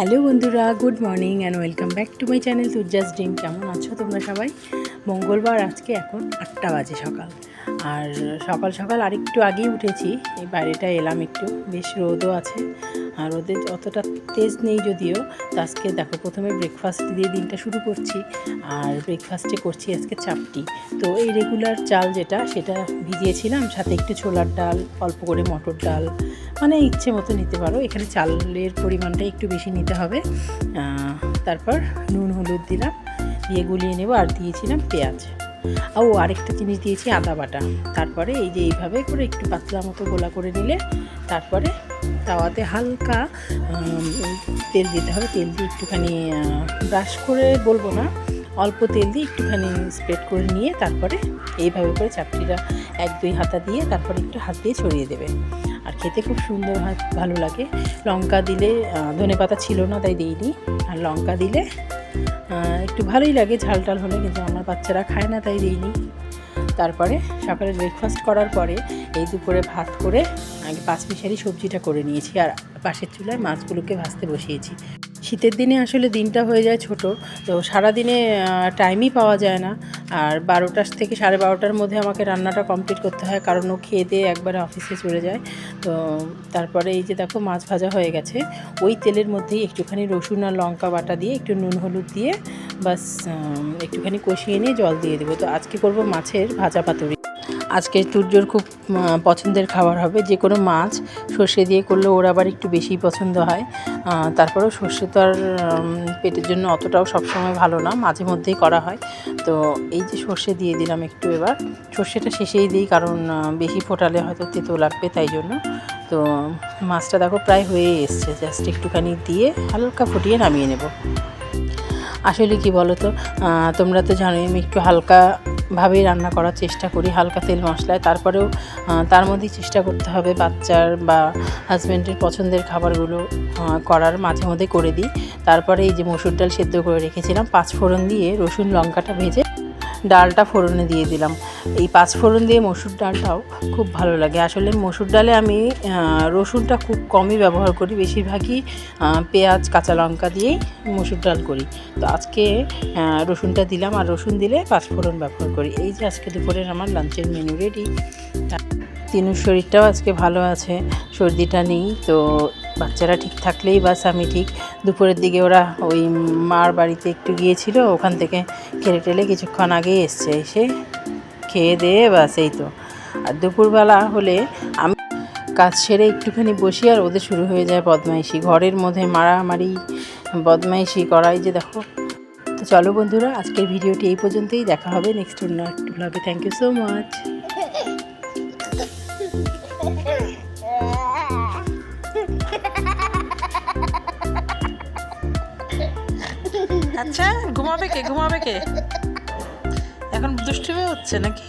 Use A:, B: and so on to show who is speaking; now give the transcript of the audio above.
A: Hello বন্ধুরা, good morning and welcome back to my channel Turjas dream. কেমন আছো তোমরা সবাই? মঙ্গলবার আজকে এখন আটটা বাজে সকাল। আর সকাল সকাল আরেকটু আগেই উঠেছি, এই বাইরেটা এলাম একটু, বেশ রোদও আছে। আর রোদের অতটা তেজ নেই যদিও, তো আজকে দেখো প্রথমে ব্রেকফাস্ট দিয়ে দিনটা শুরু করছি। আর ব্রেকফাস্টে করছি আজকে চাপটি। তো এই রেগুলার চাল যেটা, সেটা ভিজিয়েছিলাম, সাথে একটু ছোলার ডাল, অল্প করে মটর ডাল মানে ইচ্ছে মতো নিতে পারো। এখানে চালের পরিমাণটা একটু বেশি নিতে হবে। তারপর নুন হলুদ দিলাম। দিয়ে গুলিয়ে নেব আর দিয়েছিলাম পেঁয়াজ। আর ও আরেকটা জিনিস দিয়েছি, আদা বাটা। তারপরে এই যে এইভাবে করে একটু পাতলা মতো গোলা করে নিলে, তারপরে তাওয়াতে হালকা তেল দিতে হবে, তেল দিয়ে একটুখানি ব্রাশ করে বলব না, অল্প তেল দিয়ে একটুখানি স্প্রেড করে নিয়ে তারপরে এইভাবে করে চাপটিটা এক দুই হাতা দিয়ে তারপরে একটু হাত দিয়ে ছড়িয়ে দেবে। আর খেতে খুব সুন্দর ভালো লাগে। লঙ্কা দিলে ধনে পাতা ছিল না, তাই দিইনি। আর লঙ্কা দিলে একটু ভালোই লাগে ঝাল টাল হলে, কিন্তু আমার বাচ্চারা খায় না, তাই দিইনি। তারপরে সকালে ব্রেকফাস্ট করার পরে এই দুপুরে ভাত করে আগে পাঁচ মিশারি সবজিটা করে নিয়েছি, আর পাশের চুলায় মাছগুলোকে ভাজতে বসিয়েছি। শীতের দিনে আসলে দিনটা হয়ে যায় ছোট, তো সারাদিনে টাইমই পাওয়া যায় না। আর বারোটার থেকে সাড়ে বারোটার মধ্যে আমাকে রান্নাটা কমপ্লিট করতে হয়, কারণ ও খেয়ে দিয়ে একবারে অফিসে চলে যায়। তো তারপরে এই যে দেখো মাছ ভাজা হয়ে গেছে। ওই তেলের মধ্যেই একটুখানি রসুন আর লঙ্কা বাটা দিয়ে একটু নুন হলুদ দিয়ে বাস একটুখানি কষিয়ে নিয়ে জল দিয়ে দেবো। তো আজকে করব মাছের ভাজা পাতুরি। আজকে তুর্যর খুব পছন্দের খাবার হবে যে কোনো মাছ। সর্ষে দিয়ে করলে ওর আবার একটু বেশি পছন্দ হয়। তারপরেও সর্ষে তো আর পেটের জন্য অতটাও সবসময় ভালো না, মাঝে মধ্যেই করা হয়। তো এই যে সর্ষে দিয়ে দিলাম একটু এবার। সর্ষেটা শেষেই দিই কারণ বেশি ফোটালে হয়তো তেতো লাগবে তাই জন্য। তো মাছটা দেখো প্রায় হয়ে এসছে জাস্ট একটুখানি দিয়ে হালকা ফুটিয়ে নামিয়ে নেব। আসলে কি বলো তো তোমরা তো জানোই আমি একটু হালকাভাবেই রান্না করার চেষ্টা করি, হালকা তেল মশলায়। তারপরেও তার মধ্যেই চেষ্টা করতে হবে বাচ্চার বা হাজব্যান্ডের পছন্দের খাবারগুলো করার মাঝে মধ্যে করে দিই। তারপরে এই যে মসুর ডাল সেদ্ধ করে রেখেছিলাম পাঁচ ফোড়ন দিয়ে রসুন, লঙ্কাটা ভেজে ডালটা ফোড়নে দিয়ে দিলাম। এই পাঁচ ফোড়ন দিয়ে মসুর ডালটাও খুব ভালো লাগে। আসলে মসুর ডালে আমি রসুনটা খুব কমই ব্যবহার করি। বেশিরভাগই পেঁয়াজ, কাঁচা লঙ্কা দিয়েই মসুর ডাল করি। তো আজকে রসুনটা দিলাম আর রসুন দিলে পাঁচ ফোড়ন ব্যবহার করি। এই যে আজকে দুপুরের আমার লাঞ্চের মেনু রেডি তিনুর শরীরটাও আজকে ভালো আছে, সর্দিটা নেই। তো বাচ্চারা ঠিক থাকলেই বাস, আমি ঠিক। দুপুরের দিকে ওরা ওই মার বাড়িতে একটু গিয়েছিল, ওখান থেকে খেলে টেলে কিছুক্ষণ আগেই এসছে, এসে খেয়ে দিয়ে বাস, এই তো। আর দুপুরবেলা হলে আমি কাজ সেরে একটুখানি বসি, আর ওদের শুরু হয়ে যায় বদমাইশি। ঘরের মধ্যে মারামারি, বদমাইশি করাই যে দেখো। তো চলো বন্ধুরা, আজকের ভিডিওটি এই পর্যন্তই। দেখা হবে নেক্সট অন্য একটু ব্লগে থ্যাংক ইউ সো মাচ
B: আচ্ছা ঘুমাবে কে ঘুমাবে কে? এখন দুষ্টুমি হচ্ছে নাকি?